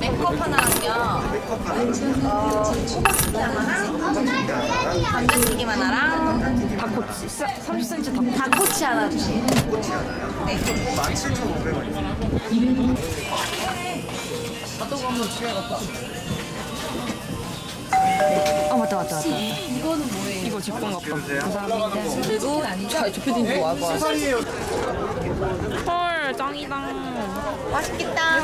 메이크업 하나랑요. 감자튀김 하나랑 닭꼬치 30cm 닭 닭꼬치 하나 주세요. 네. 아 맞다 맞다 맞다 이거는 뭐예요? 이거 제 건가 봐 감사합니다. 자, 저 PD님 이거 와봐 헐 짱이다. 맛있겠다.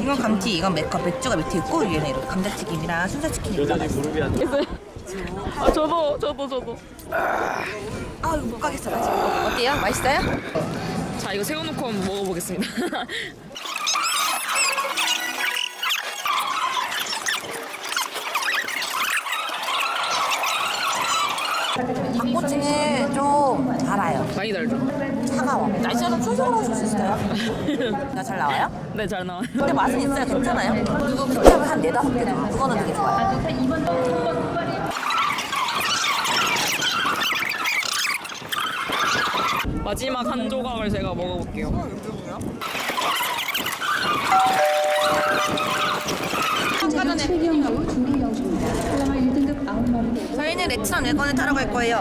이건 감튀, 이건 메이크업, 맥주가 밑에 있고 위에는 이렇게 감자튀김이랑 순살치킨 있다. 아. 저도 저도 저도. 아 이거 못 가겠어 나 지금. 어때요? 맛있어요? 자 이거 세워놓고 한번 먹어보겠습니다 많이 달죠? 차가워. 날씨가 좀 추워서 수 있어요. 나 잘 나와요? 네 잘 나와요 근데 맛은 있어요. 괜찮아요. 그리고 케찹을 한 네다섯 개 넣어. 그거는 되게 좋아요. 마지막 한 조각을 제가 먹어볼게요 최경우 중계경주입니다. 클라마 1등급 9마리 저희는 레츠런 외건을 타러 갈 거예요.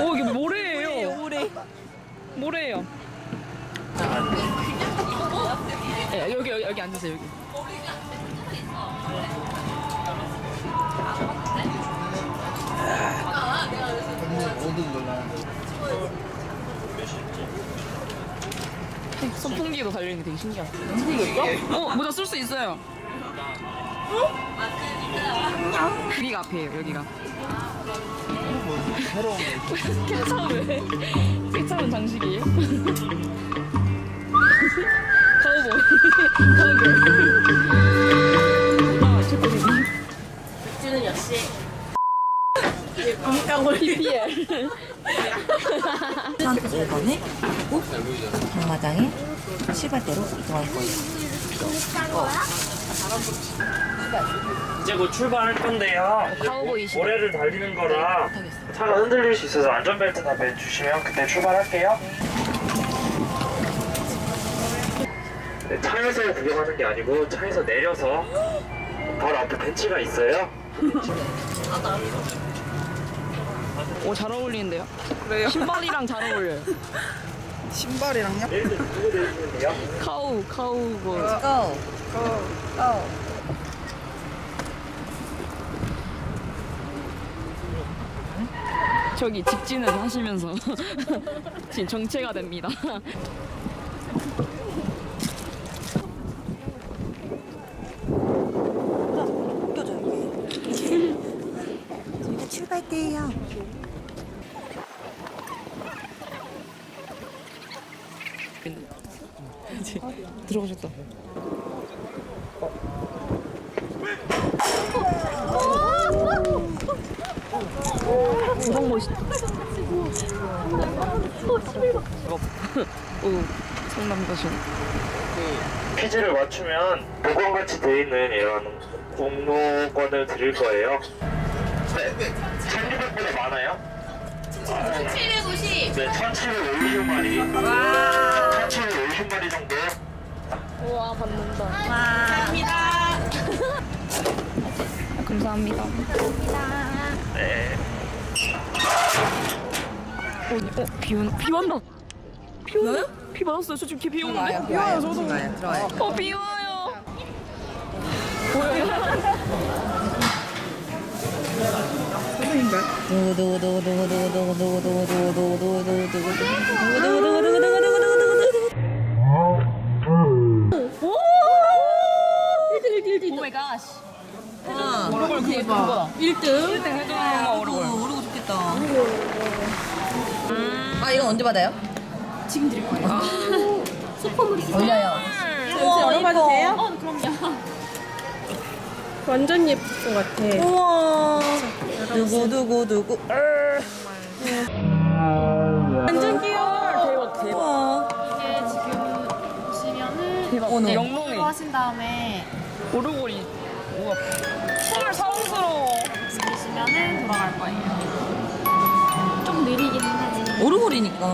오 이게 모래예요? 모래 모래예요? 야, 여기 여기 여기 앉으세요 여기 선풍기도 달려있는 게 되게 신기하다. 선풍기였어? 어, 모자 쓸 수 있어요. 여기가 앞이에요, 여기가. 케찹을. 케찹은 장식이에요? 카우보이. 카우보이. 아, 최고님. 맥주는 역시. PPL. 저한테 물건을 그리고 경마장에 출발대로 이동할 거예요. 이제 곧 출발할 건데요. 카우보이시. 모래를 달리는 거라 차가 흔들릴 수 있어서 안전벨트나 매주시면 그때 출발할게요. 네, 차에서 구경하는 게 아니고 차에서 내려서 바로 앞에 벤치가 있어요. 오, 잘 어울리는데요? 그래요? 신발이랑 잘 어울려요. 누구 내리시는데요? 카우, 카우보이. Go. Go. 저기 직진을 하시면서 지금 정체가 됩니다. 껴줘 여기. 저희가 출발대예요. 들어가셨다. 너무 멋있다. 오, 성남가신. 퀴즈를 맞추면 보건같이 돼 있는 이런 공모권을 드릴 거예요. 네, 1200보다 많아요? 1750. 네, 1750마리. 와. 1750마리 정도. 우와, 받는다. 와. 감사합니다. 네. 어, 어, 비, 온, 비 온다. 비 오나요? 비 맞았어요. 저 지금 비 오는데? 비 와요, 저도. 들어와요. 어, 비 와요. 그 대박. 1등. 1등 해줘야 오르고. 오르고 좋겠다. 음. 아, 이건 언제 받아요? 지금 드릴 거예요. 아. 소품으로 올려요. 우와, 열어봐도 돼요? 어, 그럼요. 완전 예쁠 것 같아. 우와. 누구, 누구, 누구. 완전 귀여워. 대박, 대박. 우와. 이게 지금 보시면은 대박. 어, 네. 네, 영롱이. 하신 다음에 오르골이 우와 돌아갈 거예요. 좀 느리긴 하지. 오르골이니까.